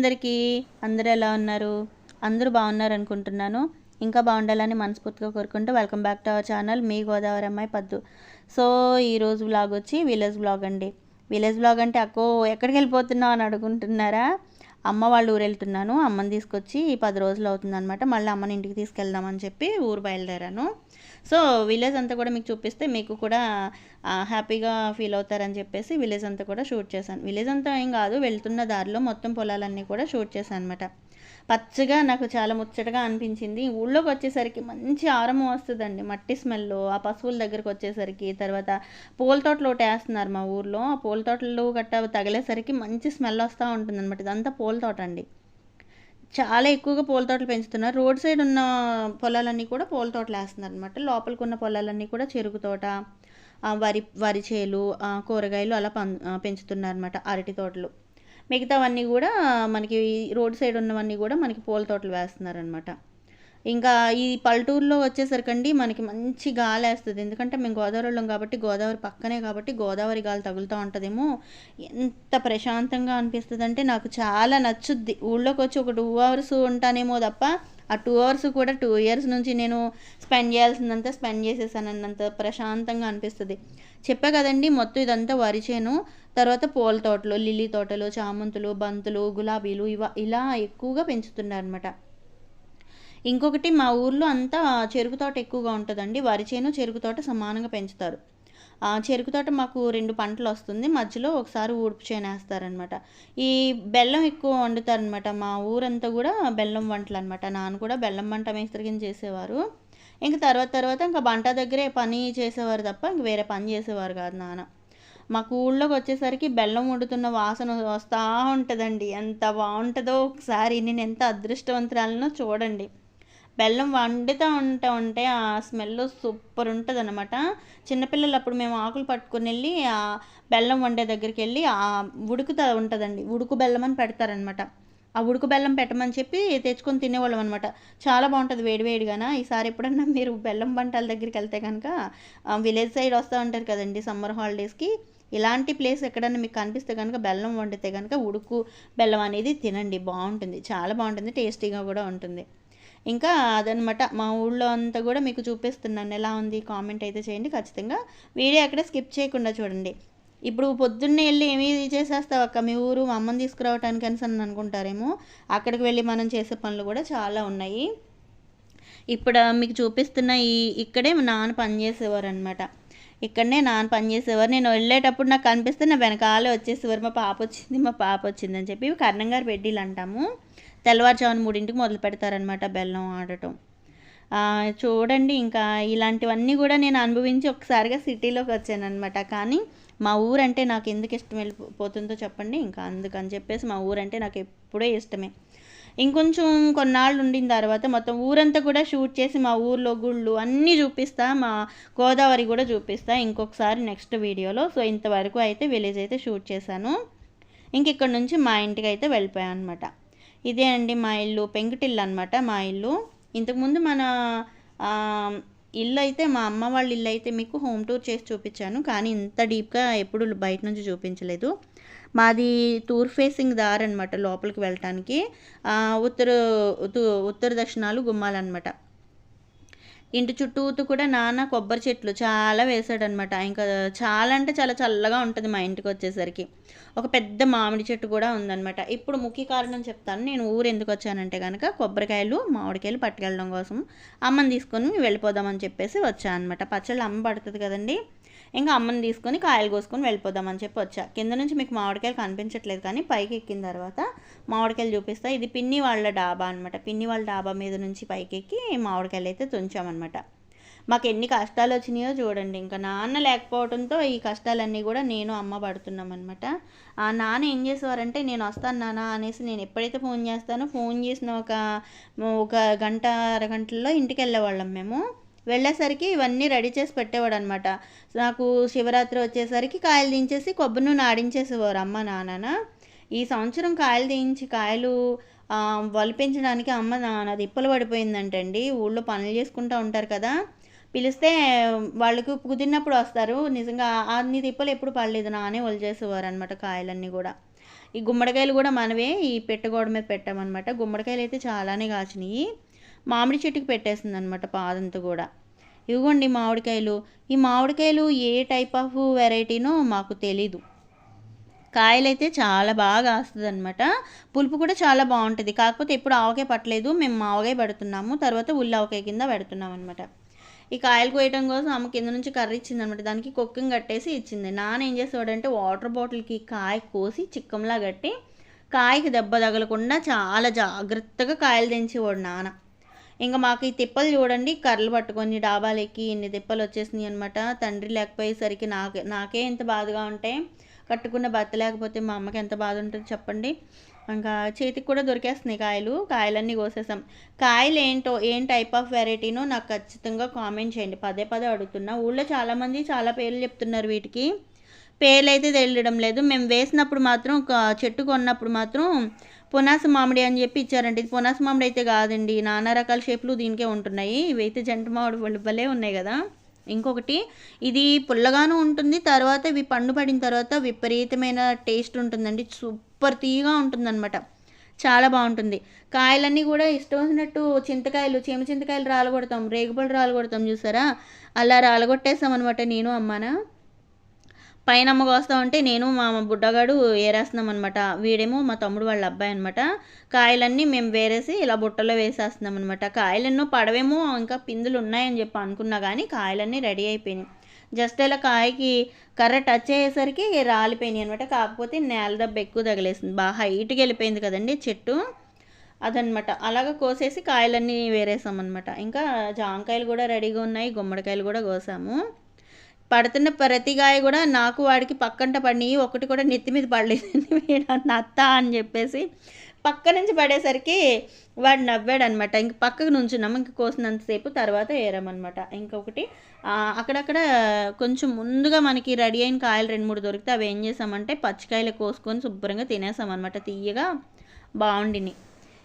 అందరికీ అందరూ ఎలా ఉన్నారు? అందరూ బాగున్నారు అనుకుంటున్నాను. ఇంకా బాగుండాలని మనస్ఫూర్తిగా కోరుకుంటూ welcome back to our channel మీ గోదావరి అమ్మాయి పద్దు. సో ఈరోజు బ్లాగ్ వచ్చి విలేజ్ బ్లాగ్ అండి. విలేజ్ బ్లాగ్ అంటే అక్కో ఎక్కడికి వెళ్ళిపోతున్నావు అని అడుగుంటున్నారా? అమ్మ వాళ్ళ ఊరు వెళ్తున్నాను. అమ్మని తీసుకొచ్చి పది రోజులు అవుతుందనమాట మళ్ళీ అమ్మని ఇంటికి తీసుకెళ్దామని చెప్పి ఊరు బయలుదేరాను. సో విలేజ్ అంతా కూడా మీకు చూపిస్తే మీకు కూడా హ్యాపీగా ఫీల్ అవుతారని చెప్పేసి విలేజ్ అంతా కూడా షూట్ చేశాను. విలేజ్ అంతా ఏం కాదు వెళ్తున్న దారిలో మొత్తం పొలాలన్నీ కూడా షూట్ చేశాను అనమాట పచ్చగా నాకు చాలా ముచ్చటగా అనిపించింది. ఊళ్ళోకి వచ్చేసరికి మంచి ఆరము వస్తుందండి మట్టి స్మెల్ ఆ పశువుల దగ్గరకు వచ్చేసరికి తర్వాత పూల తోటలు ఒకటి వేస్తున్నారు మా ఊర్లో. ఆ పూల తోటలు గట్ట తగిలేసరికి మంచి స్మెల్ వస్తూ ఉంటుంది అనమాట ఇదంతా పూల తోట అండి. చాలా ఎక్కువగా పూల తోటలు పెంచుతున్నారు. రోడ్ సైడ్ ఉన్న పొలాలన్నీ కూడా పూల తోటలు వేస్తున్నారు అనమాట లోపలికి ఉన్న పొలాలన్నీ కూడా చెరుకు తోట వరి వరి చేలు కూరగాయలు అలా పం పెంచుతున్నారు అనమాట అరటి తోటలు. మిగతావన్నీ కూడా మనకి రోడ్ సైడ్ ఉన్నవన్నీ కూడా మనకి పూల తోటలు వేస్తున్నారనమాట ఇంకా ఈ పల్లెటూరులో వచ్చేసరికండి మనకి మంచి గాలి వేస్తుంది ఎందుకంటే మేము గోదావరిలో కాబట్టి గోదావరి పక్కనే కాబట్టి గోదావరి గాలి తగులుతూ ఉంటుందేమో. ఎంత ప్రశాంతంగా అనిపిస్తుంది అంటే నాకు చాలా నచ్చుద్ది. ఊళ్ళోకి వచ్చి ఒక టూ అవర్స్ ఉంటానేమో తప్ప ఆ టూ అవర్స్ కూడా టూ ఇయర్స్ నుంచి నేను స్పెండ్ చేయాల్సిందంతా స్పెండ్ చేసేసానన్నంత ప్రశాంతంగా అనిపిస్తుంది. చెప్పా కదండి మొత్తం ఇదంతా వరి చేను తర్వాత పూల తోటలు లిల్లీ తోటలు చామంతులు బంతులు గులాబీలు ఇవ ఇలా ఎక్కువగా పెంచుతున్నారనమాట ఇంకొకటి మా ఊర్లో అంతా చెరుకు తోట ఎక్కువగా ఉంటుందండి. వరి చేను చెరుకు తోట సమానంగా పెంచుతారు. ఆ చెరుకు తోట మాకు రెండు పంటలు వస్తుంది. మధ్యలో ఒకసారి ఊడుపు చేను వేస్తారనమాట. ఈ బెల్లం ఎక్కువ వండుతారనమాట. మా ఊరంతా కూడా బెల్లం వంటలు అనమాట నాన్న కూడా బెల్లం వంట మేస్త్రి కింద చేసేవారు. ఇంక తర్వాత తర్వాత ఇంకా బంట దగ్గరే పని చేసేవారు తప్ప ఇంక వేరే పని చేసేవారు కాదు నాన్న. మాకు ఊళ్ళోకి వచ్చేసరికి బెల్లం వండుతున్న వాసన వస్తూ ఉంటుందండి. ఎంత బాగుంటుందో ఒకసారి నేను ఎంత అదృష్టవంతురాలనో చూడండి. బెల్లం వండుతూ ఉంటా ఉంటే ఆ స్మెల్ సూపర్ ఉంటుంది అనమాట చిన్నపిల్లలు అప్పుడు మేము ఆకులు పట్టుకొని వెళ్ళి ఆ బెల్లం వండే దగ్గరికి వెళ్ళి ఆ ఉడుకుతా ఉంటుందండి. ఉడుకు బెల్లం అని పెడతారనమాట ఆ ఉడుకు బెల్లం పెట్టమని చెప్పి తెచ్చుకొని తినేవాళ్ళం అనమాట చాలా బాగుంటుంది వేడివేడిగాన ఈసారి ఎప్పుడన్నా మీరు బెల్లం బంటాల దగ్గరికి వెళ్తే కనుక విలేజ్ సైడ్ వస్తూ ఉంటారు కదండి సమ్మర్ హాలిడేస్కి. ఇలాంటి ప్లేస్ ఎక్కడన్నా మీకు కనిపిస్తే కనుక బెల్లం వండితే కనుక ఉడుకు బెల్లం అనేది తినండి. బాగుంటుంది. చాలా బాగుంటుంది. టేస్టీగా కూడా ఉంటుంది. ఇంకా అదనమాట మా ఊళ్ళో అంతా కూడా మీకు చూపిస్తున్నాను ఎలా ఉంది కామెంట్ అయితే చేయండి ఖచ్చితంగా. వీడియో అక్కడ స్కిప్ చేయకుండా చూడండి. ఇప్పుడు పొద్దున్నే వెళ్ళి ఏమి చేసేస్తావు అక్క? మీ ఊరు మా అమ్మని తీసుకురావటానికి అని అని అనుకుంటారేమో. అక్కడికి వెళ్ళి మనం చేసే పనులు కూడా చాలా ఉన్నాయి. ఇప్పుడు మీకు చూపిస్తున్న ఈ ఇక్కడే నాన్న పని చేసేవారు అనమాట ఇక్కడనే నాన్న పనిచేసేవారు నేను వెళ్ళేటప్పుడు నాకు కనిపిస్తే నా వెనకాలే వచ్చేసేవారు. మా పాప వచ్చింది మా పాప వచ్చింది అని చెప్పి కర్ణంగారు పెడ్డీలు అంటాము. తెల్లవారుజామున మూడింటికి మొదలు పెడతారనమాట బెల్లం ఆడటం. చూడండి ఇంకా ఇలాంటివన్నీ కూడా నేను అనుభవించి ఒకసారిగా సిటీలోకి వచ్చాను అనమాట కానీ మా ఊరంటే నాకు ఎందుకు ఇష్టం వెళ్ళిపోతుందో చెప్పండి. ఇంకా అందుకని చెప్పేసి మా ఊరంటే నాకు ఎప్పుడూ ఇష్టమే. ఇంకొంచెం కొన్నాళ్ళు ఉండిన తర్వాత మొత్తం ఊరంతా కూడా షూట్ చేసి మా ఊర్లో గుళ్ళు అన్నీ చూపిస్తా మా గోదావరి కూడా చూపిస్తా. ఇంకొకసారి నెక్స్ట్ వీడియోలో. సో ఇంతవరకు అయితే విలేజ్ అయితే షూట్ చేశాను. ఇంక ఇక్కడ నుంచి మా ఇంటికి అయితే వెళ్ళిపోయాను అనమాట ఇదే అండి మా ఇల్లు పెంకుటిల్లు అనమాట మా ఇల్లు. ఇంతకుముందు మన ఇల్లు అయితే మా అమ్మ వాళ్ళ ఇల్లు అయితే మీకు హోమ్ టూర్ చేసి చూపించాను. కానీ ఇంత డీప్గా ఎప్పుడు బయట నుంచి చూపించలేదు. మాది తూర్ ఫేసింగ్ దారి అనమాట లోపలికి వెళ్ళటానికి. ఉత్తర ఉత్తర దక్షిణాలు గుమ్మాలన్నమాట. ఇంటి చుట్టూతూ కూడా నాన్న కొబ్బరి చెట్లు చాలా వేసాడనమాట ఇంకా చాలా అంటే చాలా చల్లగా ఉంటుంది మా ఇంటికి వచ్చేసరికి. ఒక పెద్ద మామిడి చెట్టు కూడా ఉందనమాట ఇప్పుడు ముఖ్య కారణం చెప్తాను. నేను ఊరు ఎందుకు వచ్చానంటే కనుక కొబ్బరికాయలు మామిడికాయలు పట్టుకెళ్ళడం కోసం అమ్మని తీసుకొని వెళ్ళిపోదామని చెప్పేసి వచ్చాను అనమాట పచ్చళ్ళు అమ్మ పడుతుంది కదండి. ఇంకా అమ్మని తీసుకొని కాయలు కోసుకొని వెళ్ళిపోదామని చెప్పి వచ్చా. కింద నుంచి మీకు మామిడికాయలు కనిపించట్లేదు కానీ పైకి ఎక్కిన తర్వాత మామిడికాయలు చూపిస్తా. ఇది పిన్ని వాళ్ళ డాబా అనమాట పిన్ని వాళ్ళ డాబా మీద నుంచి పైకి ఎక్కి మామిడికాయలు అయితే తుంచామన్నమాట. మాకు ఎన్ని కష్టాలు వచ్చినాయో చూడండి. ఇంకా నాన్న లేకపోవడంతో ఈ కష్టాలన్నీ కూడా నేను అమ్మ పడుతున్నామన్నమాట. ఆ నాన్న ఏం చేసేవారంటే నేను వస్తాను నాన్న అనేసి నేను ఎప్పుడైతే ఫోన్ చేస్తానో ఫోన్ చేసిన ఒక ఒక గంట అరగంటల్లో ఇంటికి వెళ్ళేవాళ్ళం మేము. వెళ్ళేసరికి ఇవన్నీ రెడీ చేసి పెట్టేవాడు అనమాట నాకు శివరాత్రి వచ్చేసరికి కాయలు దించేసి కొబ్బరి నూనె ఆడించేసేవారు అమ్మ నాన్న ఈ సంవత్సరం కాయలు దించి కాయలు వలిపించడానికి అమ్మ నాన్న దిప్పలు పడిపోయిందంటండి. ఊళ్ళో పనులు చేసుకుంటూ ఉంటారు కదా. పిలిస్తే వాళ్ళకు కుదిరినప్పుడు వస్తారు. నిజంగా అన్ని తిప్పలు ఎప్పుడు పడలేదు. నానే వలిచేసేవారు అనమాట కాయలన్నీ కూడా. ఈ గుమ్మడికాయలు కూడా మనవే ఈ పెట్టగోడ మీద పెట్టామన్నమాట. గుమ్మడికాయలు అయితే చాలానే కాచినాయి. మామిడి చెట్టుకి పెట్టేసింది అనమాట పాదంతా కూడా. ఇవ్వండి మామిడికాయలు. ఈ మామిడికాయలు ఏ టైప్ ఆఫ్ వెరైటీనో మాకు తెలీదు. కాయలైతే చాలా బాగా వస్తుంది అనమాట పులుపు కూడా చాలా బాగుంటుంది. కాకపోతే ఎప్పుడు ఆవకాయ పట్టలేదు. మేము మావకాయ పెడుతున్నాము. తర్వాత ఉల్లి ఆవకాయ కింద పెడుతున్నాం అనమాట ఈ కాయలు కోయటం కోసం అమ్మ కింద నుంచి కర్రీ ఇచ్చింది అనమాట దానికి కుక్కింగ్ కట్టేసి ఇచ్చింది. నాన్న ఏం చేసేవాడంటే వాటర్ బాటిల్కి కాయ కోసి చిక్కంలా కట్టి కాయకి దెబ్బ తగలకుండా చాలా జాగ్రత్తగా కాయలు తెంచేవాడు నాన్న. ఇంకా మాకు ఈ తిప్పలు చూడండి కర్రలు పట్టుకొని డాబాలెక్కి ఇన్ని తిప్పలు వచ్చేసినాయి అనమాట తండ్రి లేకపోయేసరికి నాకే నాకే ఎంత బాధగా ఉంటే కట్టుకున్న భర్త లేకపోతే మా అమ్మకి ఎంత బాధ ఉంటుంది చెప్పండి. ఇంకా చేతికి కూడా దొరికేస్తున్నాయి కాయలు కాయలన్నీ కోసేసాం. కాయలు ఏంటో ఏం టైప్ ఆఫ్ వెరైటీనో నాకు ఖచ్చితంగా కామెంట్ చేయండి. పదే పదే అడుగుతున్నా. ఊళ్ళో చాలామంది చాలా పేర్లు చెప్తున్నారు వీటికి. పేర్లు అయితే తెలియడం లేదు. మేము వేసినప్పుడు మాత్రం ఒక చెట్టు కొన్నప్పుడు మాత్రం పునాస మామిడి అని చెప్పి ఇచ్చారండి. ఇది పొనాస మామిడి అయితే కాదండి. నానా రకాల షేప్లు దీనికే ఉంటున్నాయి. ఇవైతే జంట మామిడి భలే ఉన్నాయి కదా. ఇంకొకటి ఇది పుల్లగాను ఉంటుంది. తర్వాత ఇవి పండు పడిన తర్వాత విపరీతమైన టేస్ట్ ఉంటుందండి. సూపర్ తీగా ఉంటుందన్నమాట. చాలా బాగుంటుంది. కాయలన్నీ కూడా ఇష్టం వచ్చినట్టు చింతకాయలు చీమ చింతకాయలు రాలగొడతాం. రేగుపళ్ళు రాలగొడతాం చూసారా? అలా రాలగొట్టేస్తాం అనమాట నేను అమ్మానా. పైన అమ్మ వస్తా ఉంటే నేను మా బుడ్డగాడు ఏరేస్తున్నాం అనమాట వీడేమో మా తమ్ముడు వాళ్ళ అబ్బాయి అనమాట కాయలన్నీ మేము వేరేసి ఇలా బుట్టలో వేసేస్తున్నాం అనమాట కాయలెన్నో పడవేమో ఇంకా పిందులు ఉన్నాయని చెప్పి అనుకున్నా కానీ కాయలన్నీ రెడీ అయిపోయినాయి. జస్ట్ ఇలా కాయకి కర్ర టచ్ అయ్యేసరికి రాలిపోయినాయి అనమాట కాకపోతే నేల దెబ్బ ఎక్కువ తగిలేసింది. బాగా హైట్కి వెళ్ళిపోయింది కదండి చెట్టు. అదనమాట అలాగ కోసేసి కాయలన్నీ వేరేసామన్నమాట. ఇంకా జాంకాయలు కూడా రెడీగా ఉన్నాయి గుమ్మడికాయలు కూడా కోసాము. పడుతున్న ప్రతిగాయ కూడా నాకు వాడికి పక్కంట పడినాయి ఒకటి కూడా నెత్తి మీద పడలేదండి. వీడు నత్త అని చెప్పేసి పక్క నుంచి పడేసరికి వాడు నవ్వాడు అనమాట ఇంక పక్కకు నుంచున్నాము. ఇంక కోసినంతసేపు తర్వాత ఏరామన్నమాట ఇంకొకటి అక్కడక్కడ కొంచెం ముందుగా మనకి రెడీ అయిన కాయలు రెండు మూడు దొరికితే అవి ఏం చేసామంటే పచ్చికాయలు కోసుకొని శుభ్రంగా తినేసామన్నమాట తీయగా బాగుండిని.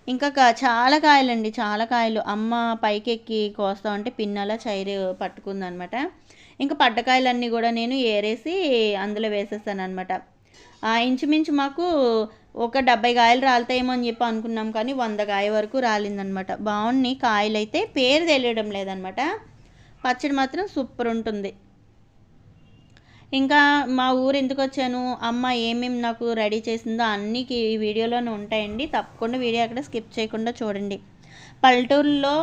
ఇంకా చాలా కాయలండి. చాలా కాయలు. అమ్మ పైకెక్కి కోస్తామంటే పిన్నలా పిన్నల చైరు పట్టుకుందనమాట. ఇంకా పడ్డకాయలన్నీ కూడా నేను ఏరేసి అందులో వేసేసాను అనమాట ఇంచుమించు మాకు ఒక డెబ్బై కాయలు రాలుతాయేమో అని చెప్పి అనుకున్నాం కానీ వంద కాయ వరకు రాలిందనమాట బాగుంది కాయలు అయితే పేరు తెలియడం లేదనమాట పచ్చడి మాత్రం సూపర్ ఉంటుంది. ఇంకా మా ఊరు ఎందుకు వచ్చాను అమ్మ ఏమేమి నాకు రెడీ చేసిందో అన్నీ ఈ వీడియోలోనే ఉంటాయండి. తప్పకుండా వీడియో అక్కడ స్కిప్ చేయకుండా చూడండి. పల్లెటూరులో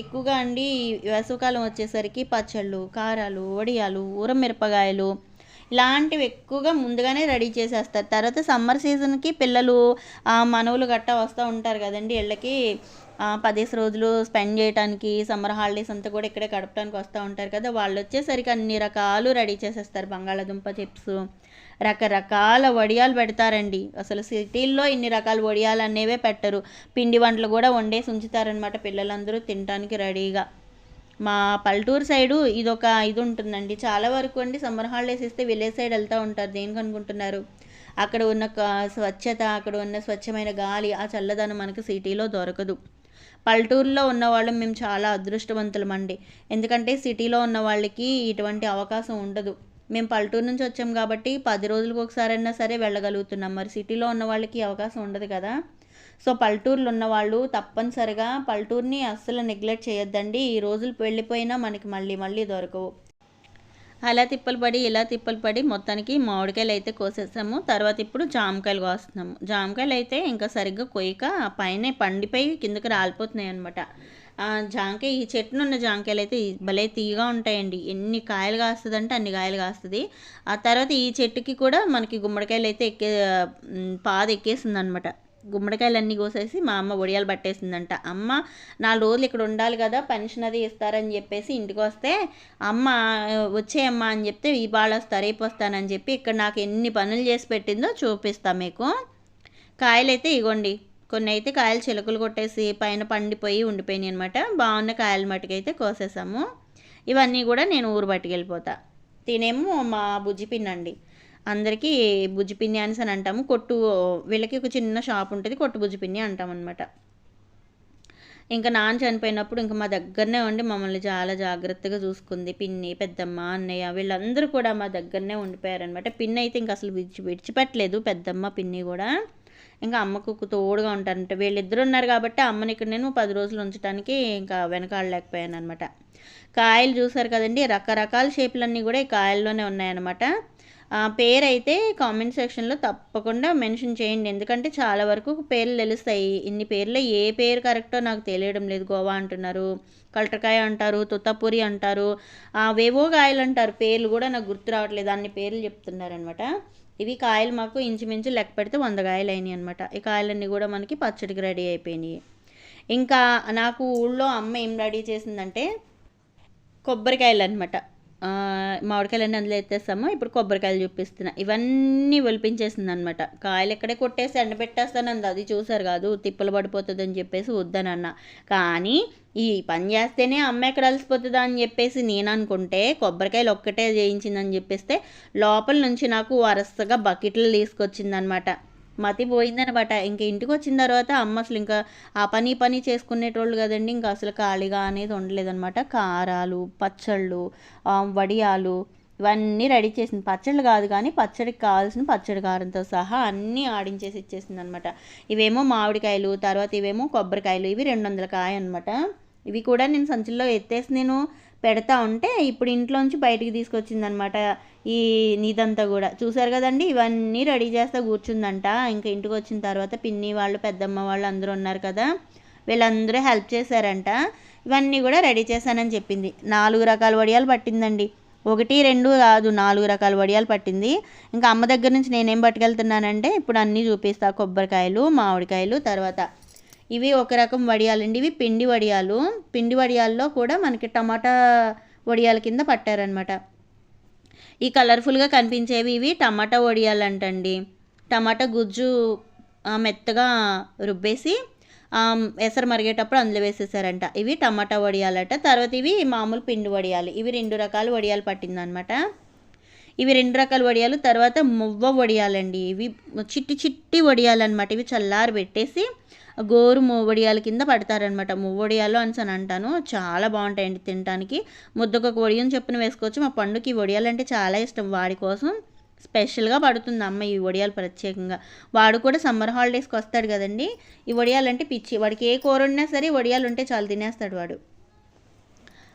ఎక్కువగా అండి వేసవికాలం వచ్చేసరికి పచ్చళ్ళు కారాలు వడియాలు ఊరమిరపకాయలు ఇలాంటివి ఎక్కువగా ముందుగానే రెడీ చేసేస్తారు. తర్వాత సమ్మర్ సీజన్కి పిల్లలు మనవులు గట్టా వస్తూ ఉంటారు కదండి ఇళ్ళకి. పదిహేను రోజులు స్పెండ్ చేయడానికి సమ్మర్ హాలిడేస్ అంతా కూడా ఇక్కడే గడపడానికి వస్తూ ఉంటారు కదా. వాళ్ళు వచ్చేసరికి అన్ని రకాలు రెడీ చేసేస్తారు. బంగాళాదుంప చిప్స్ రకరకాల వడియాలు పెడతారండి. అసలు సిటీల్లో ఇన్ని రకాల వడియాలు అనేవే పెట్టరు. పిండి వంటలు కూడా వండేసి ఉంచుతారనమాట పిల్లలందరూ తినడానికి రెడీగా. మా పల్లెటూరు సైడు ఇదొక ఇది ఉంటుందండి. చాలా వరకు అండి సమ్మర్ హాలిడేస్ ఇస్తే విలేజ్ సైడ్ వెళ్తూ ఉంటారు. దేనికి అనుకుంటున్నారు? అక్కడ ఉన్న స్వచ్ఛత అక్కడ ఉన్న స్వచ్ఛమైన గాలి ఆ చల్లదనం మనకు సిటీలో దొరకదు. పల్లెటూరులో ఉన్న వాళ్ళు మేము చాలా అదృష్టవంతులమండి. ఎందుకంటే సిటీలో ఉన్న వాళ్ళకి ఇటువంటి అవకాశం ఉండదు. మేము పల్లెటూరు నుంచి వచ్చాం కాబట్టి పది రోజులకు ఒకసారైనా సరే వెళ్ళగలుగుతున్నాం. మరి సిటీలో ఉన్న వాళ్ళకి అవకాశం ఉండదు కదా. సో పల్లెటూరులో ఉన్న వాళ్ళు తప్పనిసరిగా పల్లెటూరుని అస్సలు నెగ్లెక్ట్ చేయొద్దండి. ఈ రోజులు వెళ్ళిపోయినా మనకి మళ్ళీ మళ్ళీ దొరకవు. అలా తిప్పలు పడి ఇలా తిప్పలు పడి మొత్తానికి మామిడికాయలు అయితే కోసేసాము. తర్వాత ఇప్పుడు జామకాయలు కోస్తున్నాము. జామకాయలు అయితే ఇంకా సరిగ్గా కొయ్యక పైన పండిపోయి కిందకి రాలిపోతున్నాయి అనమాట జాంకాయ ఈ చెట్టును ఉన్న జాంకాయలు అయితే భలే తీయగా ఉంటాయండి. ఎన్ని కాయలు కాస్తుందంటే అన్ని కాయలు కాస్తుంది. ఆ తర్వాత ఈ చెట్టుకి కూడా మనకి గుమ్మడికాయలు అయితే ఎక్కే పాద ఎక్కేసింది అనమాట గుమ్మడికాయలు అన్నీ కోసేసి మా అమ్మ ఒడియాలు పట్టేసిందంట. అమ్మ నాలుగు రోజులు ఇక్కడ ఉండాలి కదా పెన్షన్ అది ఇస్తారని చెప్పేసి ఇంటికి వస్తే అమ్మ వచ్చేయమ్మ అని చెప్తే ఈ బాగా రేపు వస్తానని చెప్పి ఇక్కడ నాకు ఎన్ని పనులు చేసి పెట్టిందో చూపిస్తా మీకు. కాయలు అయితే ఇగోండి కొన్ని అయితే కాయలు చిలకలు కొట్టేసి పైన పండిపోయి ఉండిపోయినాయి అనమాట బాగున్న కాయలు మట్టుకైతే కోసేసాము. ఇవన్నీ కూడా నేను ఊరు పట్టుకెళ్ళిపోతా తినేమో మా బుజ్జి అండి. అందరికీ బుజ్జి పిన్ని అనేసి అని అంటాము. కొట్టు వీళ్ళకి ఒక చిన్న షాప్ ఉంటుంది కొట్టు బుజ్జిపిన్ని అంటాం అనమాట ఇంకా నాన్న చనిపోయినప్పుడు ఇంకా మా దగ్గరనే ఉండి మమ్మల్ని చాలా జాగ్రత్తగా చూసుకుంది. పిన్ని పెద్దమ్మ అన్నయ్య వీళ్ళందరూ కూడా మా దగ్గరనే ఉండిపోయారనమాట పిన్ని అయితే ఇంకా అసలు విడిచి విడిచిపెట్టలేదు. పెద్దమ్మ పిన్ని కూడా ఇంకా అమ్మకు తోడుగా ఉంటారంట. వీళ్ళిద్దరు ఉన్నారు కాబట్టి అమ్మని ఇక్కడ నేను పది రోజులు ఉంచడానికి ఇంకా వెనకాడలేకపోయాను అనమాట కాయలు చూసారు కదండి రకరకాల షేపులన్నీ కూడా ఈ కాయల్లోనే ఉన్నాయన్నమాట. పేరు అయితే కామెంట్ సెక్షన్లో తప్పకుండా మెన్షన్ చేయండి. ఎందుకంటే చాలా వరకు పేర్లు తెలుస్తాయి. ఇన్ని పేర్లు ఏ పేరు కరెక్టో నాకు తెలియడం లేదు. గోవా అంటున్నారు కలటకాయ అంటారు తుత్తపూరి అంటారు వేవో కాయలు అంటారు. పేర్లు కూడా నాకు గుర్తు రావట్లేదు. అన్ని పేర్లు చెప్తున్నారనమాట ఇవి కాయలు మాకు ఇంచుమించు లెక్క పెడితే వంద కాయలు అయినాయి అనమాట ఈ కాయలన్నీ కూడా మనకి పచ్చడికి రెడీ అయిపోయినాయి. ఇంకా నాకు ఊళ్ళో అమ్మ ఏం రెడీ చేసిందంటే కొబ్బరికాయలు అనమాట మామిడికాయలన్నీ అందులో ఎత్తేస్తాము. ఇప్పుడు కొబ్బరికాయలు చూపిస్తున్నా. ఇవన్నీ ఒలిపించేసింది అనమాట కాయలు ఎక్కడే కొట్టేసి ఎండబెట్టేస్తానంది అది చూసారు కాదు. తిప్పలు పడిపోతుంది అని చెప్పేసి వద్దనన్న. కానీ ఈ పని చేస్తేనే అమ్మ ఎక్కడ అలసిపోతుందా అని చెప్పేసి నేను అనుకుంటే కొబ్బరికాయలు ఒక్కటే చేయించిందని చెప్పేస్తే లోపల నుంచి నాకు వరుసగా బకెట్లు తీసుకొచ్చిందనమాట. మతి పోయిందనమాట. ఇంక ఇంటికి వచ్చిన తర్వాత అమ్మ అసలు ఇంకా ఆ పని పని చేసుకునేటోళ్ళు కదండి. ఇంకా అసలు ఖాళీగా అనేది ఉండలేదనమాట. కారాలు పచ్చళ్ళు వడియాలు ఇవన్నీ రెడీ చేసింది. పచ్చళ్ళు కాదు కానీ పచ్చడికి కావాల్సిన పచ్చడి కారంతో సహా అన్నీ ఆడించేసి ఇచ్చేసింది అనమాట ఇవేమో మామిడికాయలు తర్వాత ఇవేమో కొబ్బరికాయలు ఇవి రెండు వందల కాయ అనమాట ఇవి కూడా నేను సంచుల్లో ఎత్తేసి నేను పెడతా ఉంటే ఇప్పుడు ఇంట్లోంచి బయటికి తీసుకొచ్చిందనమాట ఈ నీదంతా కూడా. చూసారు కదండి? ఇవన్నీ రెడీ చేస్తా కూర్చుందంట. ఇంకా ఇంటికి వచ్చిన తర్వాత పిన్ని వాళ్ళు పెద్దమ్మ వాళ్ళు అందరూ ఉన్నారు కదా వీళ్ళందరూ హెల్ప్ చేశారంట. ఇవన్నీ కూడా రెడీ చేశానని చెప్పింది. నాలుగు రకాల వడియాలు పట్టిందండి. ఒకటి రెండు కాదు నాలుగు రకాల వడియాలు పట్టింది. ఇంకా అమ్మ దగ్గర నుంచి నేనేం పట్టుకెళ్తున్నానంటే ఇప్పుడు అన్నీ చూపిస్తా. కొబ్బరికాయలు మామిడికాయలు తర్వాత ఇవి ఒక రకం వడియాలండి. ఇవి పిండి వడియాలు. పిండి వడియాల్లో కూడా మనకి టమాటా వడియాల కింద పట్టారనమాట ఈ కలర్ఫుల్గా కనిపించేవి ఇవి టమాటా వడియాలు అంటండి టమాటా గుజ్జు మెత్తగా రుబ్బేసి ఎసరు మరిగేటప్పుడు అందులో వేసేసారంట. ఇవి టమాటా వడియాలట. తర్వాత ఇవి మామూలు పిండి వడియాలు. ఇవి రెండు రకాల వడియాలు పట్టిందనమాట ఇవి రెండు రకాల వడియాలు. తర్వాత మువ్వ వడియాలండి. ఇవి చిట్టి చిట్టి వడియాలు అనమాట ఇవి చల్లారి పెట్టేసి గోరు మూవడియాల కింద పడతారనమాట మూవడియాలు అని అని అంటాను. చాలా బాగుంటాయండి తినడానికి ముద్దకొక వడియం చొప్పున వేసుకోవచ్చు. మా పండుకి వడియాలు అంటే చాలా ఇష్టం. వాడి కోసం స్పెషల్గా పడుతుంది అమ్మ ఈ వడియాలు ప్రత్యేకంగా. వాడు కూడా సమ్మర్ హాలిడేస్కి వస్తాడు కదండి. ఈ వడియాలు అంటే పిచ్చి. వాడికి ఏ కూర ఉన్నా సరే వడియాలు ఉంటే చాలు తినేస్తాడు వాడు.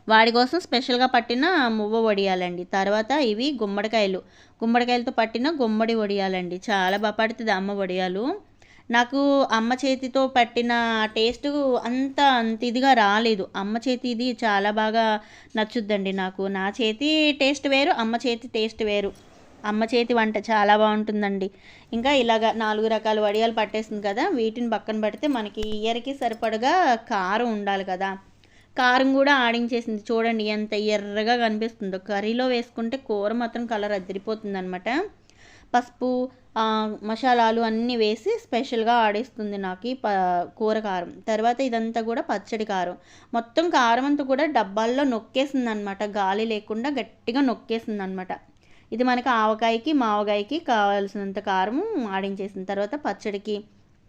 వాడి కోసం స్పెషల్గా పట్టిన మువ్వ వడియాలండి. తర్వాత ఇవి గుమ్మడికాయలు. గుమ్మడికాయలతో పట్టిన గుమ్మడి వడియాలండి. చాలా బాగా పడుతుంది అమ్మ వడియాలు. నాకు అమ్మ చేతితో పట్టిన టేస్ట్ అంత అంత ఇదిగా రాలేదు. అమ్మ చేతి ఇది చాలా బాగా నచ్చుద్దండి నాకు. నా చేతి టేస్ట్ వేరు అమ్మ చేతి టేస్ట్ వేరు. అమ్మ చేతి వంట చాలా బాగుంటుందండి. ఇంకా ఇలాగ నాలుగు రకాల వడియాలు పట్టేసింది కదా వీటిని పక్కన పెడితే మనకి ఇయర్కి సరిపడగా కారం ఉండాలి కదా. కారం కూడా ఆడించేసింది. చూడండి ఎంత ఎర్రగా కనిపిస్తుందో. కర్రీలో వేసుకుంటే కూర మాత్రం కలర్ అదిరిపోతుంది అనమాట పసుపు మసాలాలు అన్నీ వేసి స్పెషల్గా ఆడేస్తుంది నాకు ఈ ప కూర కారం. తర్వాత ఇదంతా కూడా పచ్చడి కారం. మొత్తం కారం అంతా కూడా డబ్బాల్లో నొక్కేసింది అనమాట గాలి లేకుండా గట్టిగా నొక్కేసింది అనమాట ఇది మనకి ఆవకాయకి మావకాయకి కావాల్సినంత కారం ఆడించేసిన తర్వాత పచ్చడికి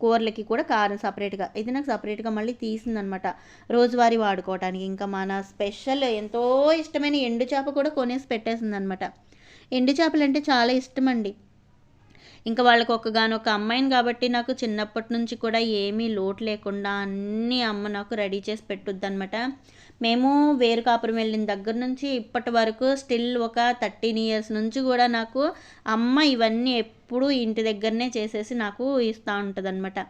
కూరలకి కూడా కారం సపరేట్గా. ఇది నాకు సపరేట్గా మళ్ళీ తీసిందనమాట. రోజువారీ వాడుకోవటానికి. ఇంకా మన స్పెషల్ ఎంతో ఇష్టమైన ఎండు చేప కూడా కొనేసి పెట్టేసింది అనమాట ఎండు చేపలు అంటే చాలా ఇష్టం అండి ఇంకా వాళ్ళకి ఒక్కగానొక అమ్మాయిని కాబట్టి నాకు చిన్నప్పటి నుంచి కూడా ఏమీ లోటు లేకుండా అన్నీ అమ్మ నాకు రెడీ చేసి పెట్టుద్ది అనమాట మేము వేరు కాపురం వెళ్ళిన దగ్గర నుంచి ఇప్పటి వరకు స్టిల్ ఒక థర్టీన్ ఇయర్స్ నుంచి కూడా నాకు అమ్మ ఇవన్నీ ఎప్పుడూ ఇంటి దగ్గరనే చేసేసి నాకు ఇస్తూ ఉంటుంది అనమాట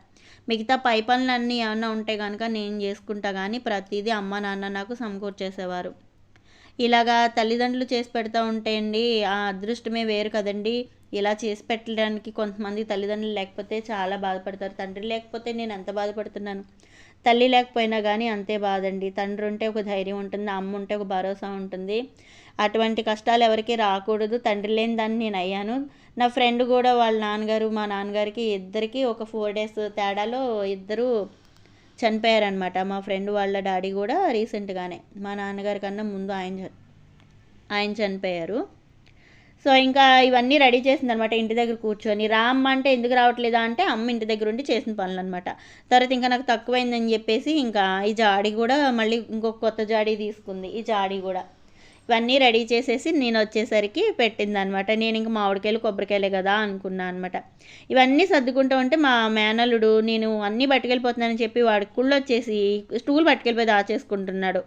మిగతా పై పనులన్నీ ఏమైనా ఉంటే కనుక నేను చేసుకుంటా కానీ ప్రతిదీ అమ్మ నాన్న నాకు సమకూర్చేసేవారు ఇలాగా తల్లిదండ్రులు చేసి పెడతా ఉంటేయండి ఆ అదృష్టమే వేరు కదండి. ఇలా చేసి పెట్టడానికి కొంతమంది తల్లిదండ్రులు లేకపోతే చాలా బాధపడతారు. తండ్రి లేకపోతే నేను ఎంత బాధపడుతున్నాను? తల్లి లేకపోయినా కానీ అంతే బాధండి. తండ్రి ఉంటే ఒక ధైర్యం ఉంటుంది అమ్మ ఉంటే ఒక భరోసా ఉంటుంది. అటువంటి కష్టాలు ఎవరికి రాకూడదు. తండ్రి లేని దాన్ని నేను అయ్యాను. నా ఫ్రెండ్ కూడా వాళ్ళ నాన్నగారు మా నాన్నగారికి ఇద్దరికి ఒక ఫోర్ డేస్ తేడాలో ఇద్దరు చనిపోయారనమాట మా ఫ్రెండ్ వాళ్ళ డాడీ కూడా రీసెంట్గానే మా నాన్నగారి కన్నా ముందు ఆయన ఆయన చనిపోయారు. సో ఇంకా ఇవన్నీ రెడీ చేసింది అనమాట ఇంటి దగ్గర కూర్చొని. రా అమ్మ అంటే ఎందుకు రావట్లేదా అంటే అమ్మ ఇంటి దగ్గర ఉండి చేసిన పనులు అనమాట తర్వాత ఇంకా నాకు తక్కువైందని చెప్పేసి ఇంకా ఈ జాడి కూడా మళ్ళీ ఇంకొక కొత్త జాడి తీసుకుంది. ఈ జాడి కూడా. ఇవన్నీ రెడీ చేసేసి నేను వచ్చేసరికి పెట్టింది అనమాట నేను ఇంక మామిడికాయలు కొబ్బరికాయలే కదా అనుకున్నాను అనమాట. ఇవన్నీ సర్దుకుంటూ ఉంటే మా మేనల్లుడు నేను అన్నీ పట్టుకెళ్ళిపోతున్నానని చెప్పి వాడి కుళ్ళు వచ్చేసి స్టూల్ పట్టుకెళ్ళిపోయి దాచేసుకుంటున్నాడు.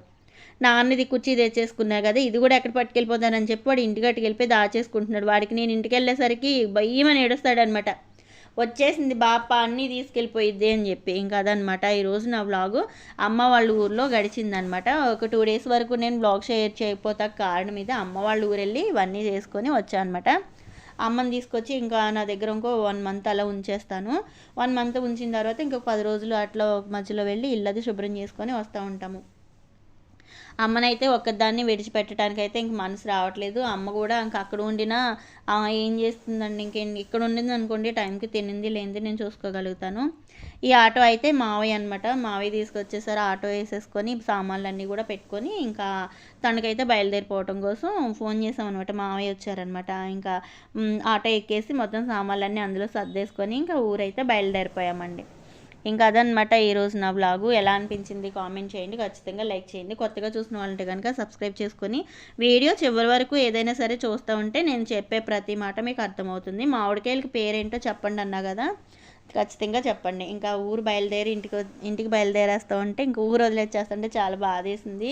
నాన్నది కుర్చీ తెచ్చేసుకున్నా కదా ఇది కూడా ఎక్కడ పట్టుకెళ్ళిపోతానని చెప్పి వాడు ఇంటికి అట్టుకెళ్ళిపోయి దాచేసుకుంటున్నాడు. వాడికి నేను ఇంటికి వెళ్ళేసరికి భయమని ఏడుస్తాడనమాట వచ్చేసింది బాప అన్నీ తీసుకెళ్ళిపోయిద్ది అని చెప్పి. ఇంకా అదనమాట ఈరోజు నా బ్లాగు అమ్మ వాళ్ళ ఊర్లో గడిచిందనమాట ఒక టూ డేస్ వరకు నేను బ్లాగ్ షేర్ చేయకపోతా కారణం మీద అమ్మ వాళ్ళ ఊరు వెళ్ళి ఇవన్నీ చేసుకొని వచ్చాను అనమాట అమ్మని తీసుకొచ్చి ఇంకా నా దగ్గర ఇంకో వన్ మంత్ అలా ఉంచేస్తాను. వన్ మంత్ ఉంచిన తర్వాత ఇంకొక పది రోజులు అట్లా మధ్యలో వెళ్ళి ఇల్లది శుభ్రం చేసుకొని వస్తూ ఉంటాము. అమ్మనైతే ఒక్కదాన్ని విడిచిపెట్టడానికి అయితే ఇంక మనసు రావట్లేదు. అమ్మ కూడా ఇంక అక్కడ ఉండినా ఏం చేస్తుందండి? ఇంకేం ఇక్కడ ఉండింది అనుకోండి టైంకి తినింది లేనిది నేను చూసుకోగలుగుతాను. ఈ ఆటో అయితే మావయ్య అనమాట మావయ్య తీసుకొచ్చేసరి ఆటో వేసేసుకొని సామాన్లు అన్నీ కూడా పెట్టుకొని ఇంకా తనకైతే బయలుదేరిపోవటం కోసం ఫోన్ చేసామన్నమాట. మావయ్య వచ్చారనమాట ఇంకా ఆటో ఎక్కేసి మొత్తం సామాన్లన్నీ అందులో సర్దేసుకొని ఇంకా ఊరైతే బయలుదేరిపోయామండి. ఇంకా అదనమాట ఈరోజు నా బ్లాగు ఎలా అనిపించింది కామెంట్ చేయండి. ఖచ్చితంగా లైక్ చేయండి. కొత్తగా చూసిన వాళ్ళంటే కనుక సబ్స్క్రైబ్ చేసుకొని వీడియో చివరి వరకు ఏదైనా సరే చూస్తూ ఉంటే నేను చెప్పే ప్రతి మాట మీకు అర్థమవుతుంది. మామిడికాయలకి పేరేంటో చెప్పండి అన్నా కదా? ఖచ్చితంగా చెప్పండి. ఇంకా ఊరు బయలుదేరి ఇంటికి ఇంటికి బయలుదేరేస్తూ ఉంటే ఇంక ఊరు వదిలేచ్చేస్తుంటే చాలా బాధేసింది.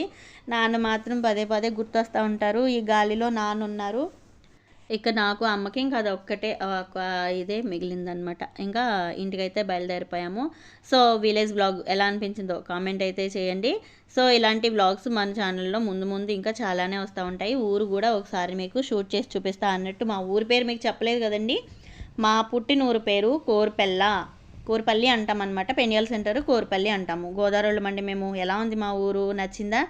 నాన్న మాత్రం పదే పదే గుర్తొస్తూ ఉంటారు. ఈ గాలిలో నాన్న ఉన్నారు ఇక నాకు అమ్మకి ఇంకా అది ఒక్కటే ఇదే మిగిలిందనమాట ఇంకా ఇంటికైతే బయలుదేరిపోయాము. సో విలేజ్ బ్లాగ్ ఎలా అనిపించిందో కామెంట్ అయితే చేయండి. సో ఇలాంటి బ్లాగ్స్ మన ఛానల్లో ముందు ముందు ఇంకా చాలానే వస్తూ ఉంటాయి. ఊరు కూడా ఒకసారి మీకు షూట్ చేసి చూపిస్తా అన్నట్టు మా ఊరి పేరు మీకు చెప్పలేదు కదండి. మా పుట్టిన ఊరు పేరు కోర్పెల్ల. కోర్పల్లి అంటాం అనమాట పెనియల్ సెంటర్ కోర్పల్లి అంటాము. గోదావరి మండి మేము ఎలా ఉంది మా ఊరు నచ్చిందా?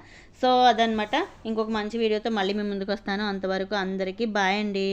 సో అదనమాట ఇంకొక మంచి వీడియోతో మళ్ళీ మేము ముందుకు వస్తాను అంతవరకు అందరికీ బాయ్ అండి.